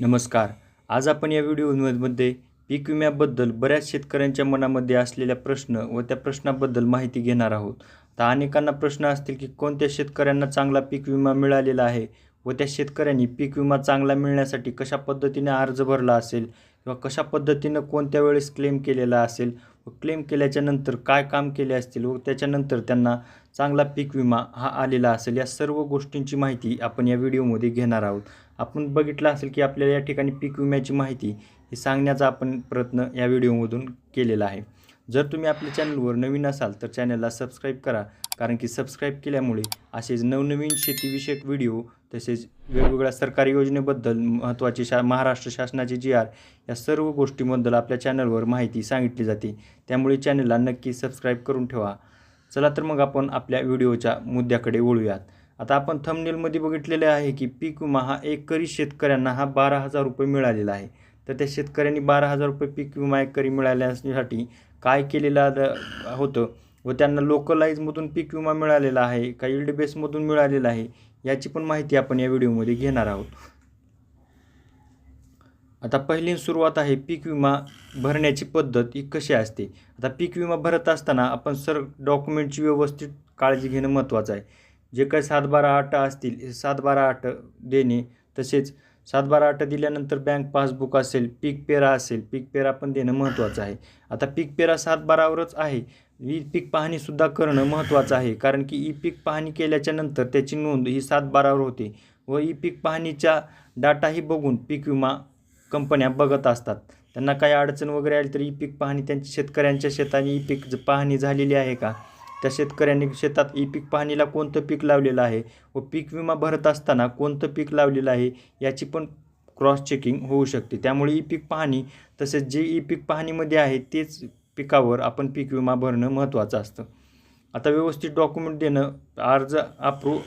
नमस्कार. आज आपण या व्हिडिओमध्ये पीक विम्याबद्दल बऱ्याच शेतकऱ्यांच्या मनामध्ये असलेल्या प्रश्न व त्या प्रश्नाबद्दल माहिती घेणार आहोत. तर अनेकांना प्रश्न असतील की कोणत्या शेतकऱ्यांना चांगला पीक विमा मिळालेला आहे व त्या शेतकऱ्यांनी पीक विमा चांगला मिळण्यासाठी कशा पद्धतीने अर्ज भरला असेल किंवा कशा पद्धतीनं कोणत्या वेळेस क्लेम केलेला असेल व क्लेम केल्याच्यानंतर काय काम केले असतील व त्याच्यानंतर त्यांना चांगला पीक विमा हा आलेला असेल या सर्व गोष्टींची माहिती आपण या व्हिडिओमध्ये घेणार आहोत. आपण बघितलं असेल की आपल्याला या ठिकाणी पीक विम्याची माहिती ही सांगण्याचा आपण प्रयत्न या व्हिडिओमधून केलेला आहे. जर तुम्ही आपल्या चॅनलवर नवीन असाल तर चॅनलला सबस्क्राईब करा कारण की सबस्क्राईब केल्यामुळे असेच नवनवीन शेतीविषयक व्हिडिओ तसेच वेगवेगळ्या सरकारी योजनेबद्दल महत्त्वाचे शा महाराष्ट्र शासनाचे जी आर या सर्व गोष्टींबद्दल आपल्या चॅनलवर माहिती सांगितली जाते. त्यामुळे चॅनलला नक्की सबस्क्राईब करून ठेवा. चला तर मग आपण आपल्या व्हिडिओच्या मुद्द्याकडे वळूयात. आता आपण थंबनेलमध्ये बघितलेले आहे की पीक विमा हा एकरी शेतकऱ्यांना हा बारा हजार रुपये मिळालेला आहे. तर त्या शेतकऱ्यांनी बारा हजार रुपये पीक विमा एकरी मिळाल्यासाठी काय केलेलं होतं व त्यांना लोकलाईजमधून पीक विमा मिळालेला आहे का इल्ड बेसमधून मिळालेला आहे याची पण माहिती आपण या व्हिडिओमध्ये घेणार आहोत. आता पहिली सुरुवात आहे पीक विमा भरण्याची पद्धत ही कशी असते? आता पीक विमा भरत असताना आपण सर डॉक्युमेंटची व्यवस्थित काळजी घेणं महत्त्वाचं आहे. जे काही सात बारा आठ असतील हे सात बारा आठ देणे तसेच सात बारा आठ दिल्यानंतर बँक पासबुक असेल पीक पेरा असेल पीक पेरा पण देणं महत्त्वाचं आहे. आता पीक पेरा सात बारावरच आहे. ई पीक पाहणीसुद्धा करणं महत्त्वाचं आहे. कारण की ई पीक पाहणी केल्याच्यानंतर त्याची नोंद ही सात बारावर होते. व ई पीक पाहणीच्या डाटाही बघून पीक विमा कंपन्या बघत असतात. त्यांना काही अडचण वगैरे आली तर ई पीक पाहणी त्यांच्या शेतकऱ्यांच्या शेताने ई पीक पाहणी झालेली आहे का? त्या शेतकऱ्यांनी शेतात ई पीक पाहणीला कोणतं पीक लावलेलं आहे? व पीक विमा भरत असताना कोणतं पीक लावलेलं आहे? याची पण क्रॉस चेकिंग होऊ शकते. त्यामुळे ई पीक पाहणी तसेच जे ई पीक पाहणीमध्ये आहे तेच पिकावर आपण पीक विमा भरणं महत्त्वाचं असतं. आता व्यवस्थित डॉक्युमेंट देणं अर्ज अप्रूव्ह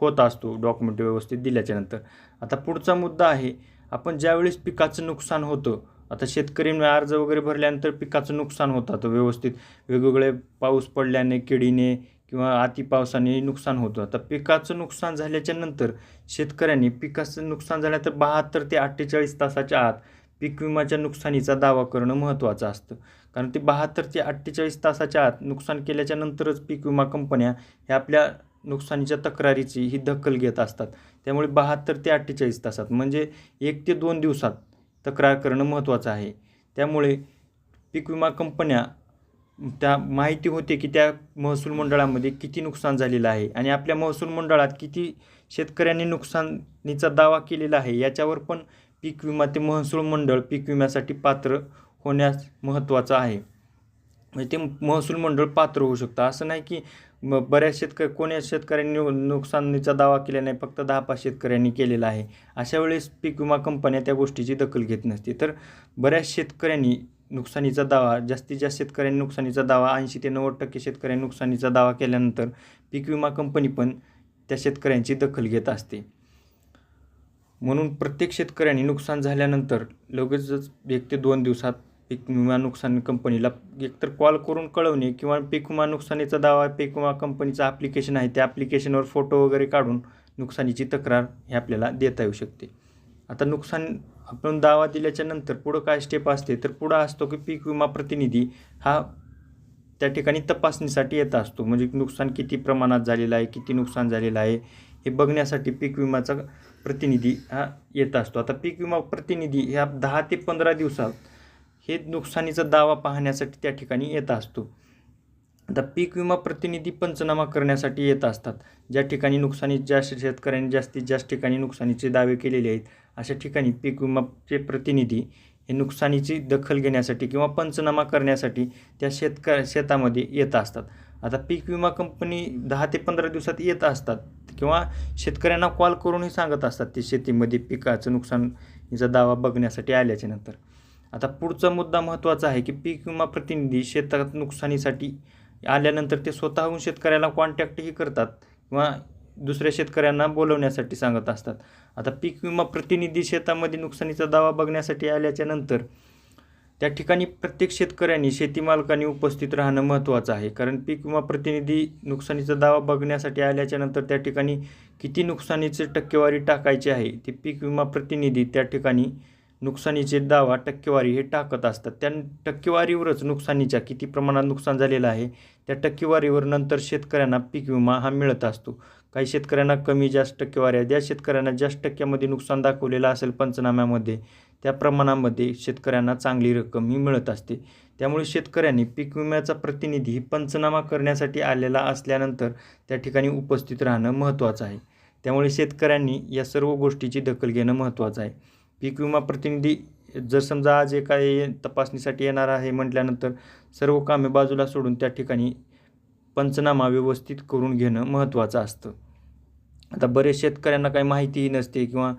होत असतो. डॉक्युमेंट व्यवस्थित दिल्याच्यानंतर आता पुढचा मुद्दा आहे आपण ज्यावेळेस पिकाचं नुकसान होतं आता शेतकरींना अर्ज वगैरे भरल्यानंतर पिकाचं नुकसान होतं व्यवस्थित वेगवेगळे पाऊस पडल्याने किडीने किंवा अतिपावसाने नुकसान होतं. आता पिकाचं नुकसान झाल्याच्यानंतर शेतकऱ्यांनी पिकाचं नुकसान झाल्यानंतर बहात्तर ते अठ्ठेचाळीस तासाच्या आत पीक विमाच्या नुकसानीचा दावा करणं महत्त्वाचं असतं. कारण ते बहात्तर ते अठ्ठेचाळीस तासाच्या आत नुकसान केल्याच्या नंतरच पीक विमा कंपन्या ह्या आपल्या नुकसानीच्या तक्रारीची ही दखल घेत असतात. त्यामुळे बहात्तर ते अठ्ठेचाळीस तासात म्हणजे एक ते दोन दिवसात तक्रार करणं महत्त्वाचं आहे. त्यामुळे पीक विमा कंपन्या त्या माहिती होते की त्या महसूल मंडळामध्ये किती नुकसान झालेलं आहे आणि आपल्या महसूल मंडळात किती शेतकऱ्यांनी नुकसानीचा दावा केलेला आहे याच्यावर पण पीक विमा ते महसूल मंडळ पीक विम्यासाठी पात्र होण्यास महत्त्वाचं आहे. म्हणजे ते महसूल मंडळ पात्र होऊ शकतं. असं नाही की मग बऱ्याच शेतकरी कोण्या शेतकऱ्यांनी नुकसानीचा दावा केला नाही फक्त दहा पाच शेतकऱ्यांनी केलेला आहे. अशा वेळेस पीक विमा कंपन्या त्या गोष्टीची दखल घेत नसते तर बऱ्याच शेतकऱ्यांनी नुकसानीचा दावा जास्तीत जास्त शेतकऱ्यांनी नुकसानीचा दावा ऐंशी ते नव्वद टक्के शेतकऱ्यांनी नुकसानीचा दावा केल्यानंतर पीक विमा कंपनी पण त्या शेतकऱ्यांची दखल घेत असते. म्हणून प्रत्येक शेतकऱ्यांनी नुकसान झाल्यानंतर लगेचच एक ते दोन दिवसात पीक विमा नुकसान कंपनीला एकतर कॉल करून कळवणे किंवा पीक विमा नुकसानीचा दावा पीक विमा कंपनीचं ॲप्लिकेशन आहे त्या ॲप्लिकेशनवर फोटो वगैरे काढून नुकसानीची तक्रार हे आपल्याला देता येऊ शकते. आता नुकसान आपण दावा दिल्याच्या नंतर पुढं काय स्टेप असते? तर पुढं असतो की पीक विमा प्रतिनिधी हा त्या ठिकाणी तपासणीसाठी येत असतो. म्हणजे नुकसान किती प्रमाणात झालेलं आहे किती नुकसान झालेलं आहे हे बघण्यासाठी पीक विमाचा प्रतिनिधी हा येत असतो. आता पीक विमा प्रतिनिधी ह्या दहा ते पंधरा दिवसात हे नुकसानीचा दावा पाहण्यासाठी त्या ठिकाणी येत असतो. आता पीक विमा प्रतिनिधी पंचनामा करण्यासाठी येत असतात. ज्या ठिकाणी नुकसानी जास्त शेतकऱ्यांनी जास्तीत जास्त ठिकाणी नुकसानीचे दावे केलेले आहेत अशा ठिकाणी पीक विमाचे प्रतिनिधी हे नुकसानीची दखल घेण्यासाठी किंवा पंचनामा करण्यासाठी त्या शेतक शेतामध्ये येत असतात. आता पीक विमा कंपनी दहा ते पंधरा दिवसात येत असतात किंवा शेतकऱ्यांना कॉल करूनही सांगत असतात ते शेतीमध्ये पिकाचं नुकसानीचा दावा बघण्यासाठी आल्याच्यानंतर. आता पुढचा मुद्दा महत्त्वाचा आहे की पीक विमा प्रतिनिधी शेतात नुकसानीसाठी आल्यानंतर ते स्वतःहून शेतकऱ्याला कॉन्टॅक्टही करतात किंवा दुसऱ्या शेतकऱ्यांना बोलवण्यासाठी सांगत असतात. आता पीक विमा प्रतिनिधी शेतामध्ये नुकसानीचा दावा बघण्यासाठी आल्याच्यानंतर त्या ठिकाणी प्रत्येक शेतकऱ्यांनी शेतीमालकांनी उपस्थित राहणं महत्त्वाचं आहे. कारण पीक विमा प्रतिनिधी नुकसानीचा दावा बघण्यासाठी आल्याच्यानंतर त्या ठिकाणी किती नुकसानीची टक्केवारी टाकायची आहे ते पीक विमा प्रतिनिधी त्या ठिकाणी नुकसानीचे दावा टक्केवारी हे टाकत असतात. त्या टक्केवारीवरच नुकसानीच्या किती प्रमाणात नुकसान झालेलं आहे त्या टक्केवारीवर नंतर शेतकऱ्यांना पीक विमा हा मिळत असतो. काही शेतकऱ्यांना कमी जास्त टक्केवारी आहे ज्या शेतकऱ्यांना जास्त टक्क्यामध्ये नुकसान दाखवलेलं असेल पंचनाम्यामध्ये त्या प्रमाणामध्ये शेतकऱ्यांना चांगली रक्कम ही मिळत असते. त्यामुळे शेतकऱ्यांनी पीक विम्याचा प्रतिनिधी पंचनामा करण्यासाठी आलेला असल्यानंतर त्या ठिकाणी उपस्थित राहणं महत्त्वाचं आहे. त्यामुळे शेतकऱ्यांनी या सर्व गोष्टीची दखल घेणं महत्त्वाचं आहे. पीक विमा प्रतिनिधी जर समजा आज एका तपासणीसाठी येणार आहे म्हटल्यानंतर सर्व कामे बाजूला सोडून त्या ठिकाणी पंचनामा व्यवस्थित करून घेणं महत्त्वाचं असतं. आता बरेच शेतकऱ्यांना काही माहितीही नसते किंवा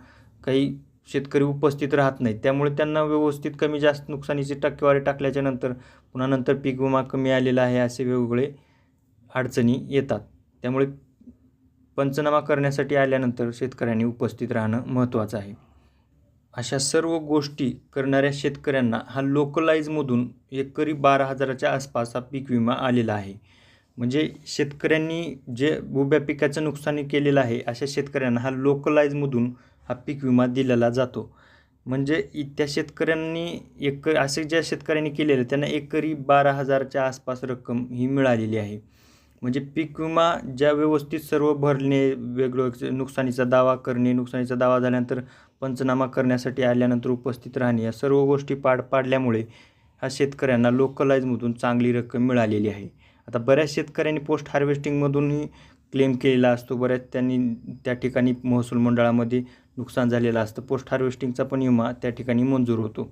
काही शेतकरी उपस्थित राहत नाहीत. त्यामुळे त्यांना व्यवस्थित कमी जास्त नुकसानीची टक्केवारी टाकल्याच्या नंतर पुन्हा नंतर पीक विमा कमी आलेला आहे असे वेगवेगळे अडचणी येतात. त्यामुळे पंचनामा करण्यासाठी आल्यानंतर शेतकऱ्यांनी उपस्थित राहणं महत्त्वाचं आहे. अशा सर्व गोष्टी करणाऱ्या शेतकऱ्यांना हा लोकलाईजमधून एकरी बारा हजाराच्या आसपास हा पीक विमा आलेला आहे. म्हणजे शेतकऱ्यांनी जे उभ्या पिकाचं नुकसानी केलेलं आहे अशा शेतकऱ्यांना हा लोकलाईजमधून हा पीक विमा दिलेला जातो. म्हणजे त्या शेतकऱ्यांनी एक असे ज्या शेतकऱ्यांनी केलेलं त्यांना एकरी बारा हजारच्या आसपास रक्कम ही मिळालेली आहे. म्हणजे पीक विमा ज्या व्यवस्थित सर्व भरणे वेगळं नुकसानीचा दावा करणे नुकसानीचा दावा झाल्यानंतर पंचनामा करण्यासाठी आल्यानंतर उपस्थित राहणे या सर्व गोष्टी पाड पाडल्यामुळे ह्या शेतकऱ्यांना लोकलाईजमधून चांगली रक्कम मिळालेली आहे. आता बऱ्याच शेतकऱ्यांनी पोस्ट हार्वेस्टिंगमधूनही क्लेम केलेला असतो. बऱ्याच त्यांनी त्या ठिकाणी महसूल मंडळामध्ये नुकसान झालेलं असतं. पोस्ट हार्वेस्टिंगचा पण विमा त्या ठिकाणी मंजूर होतो.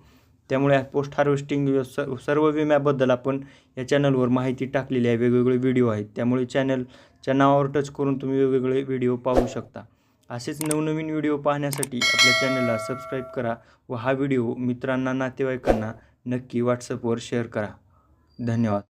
त्यामुळे पोस्ट हार्वेस्टिंग स सर्व विम्याबद्दल आपण या चॅनलवर माहिती टाकलेली आहे. वेगवेगळे व्हिडिओ आहेत. त्यामुळे चॅनलच्या नावावर टच करून तुम्ही वेगवेगळे व्हिडिओ पाहू शकता. असेच नवनवीन व्हिडिओ पाहण्यासाठी आपल्या चॅनलला सबस्क्राईब करा व हा व्हिडिओ मित्रांना नातेवाईकांना नक्की व्हॉट्सअपवर शेअर करा. धन्यवाद.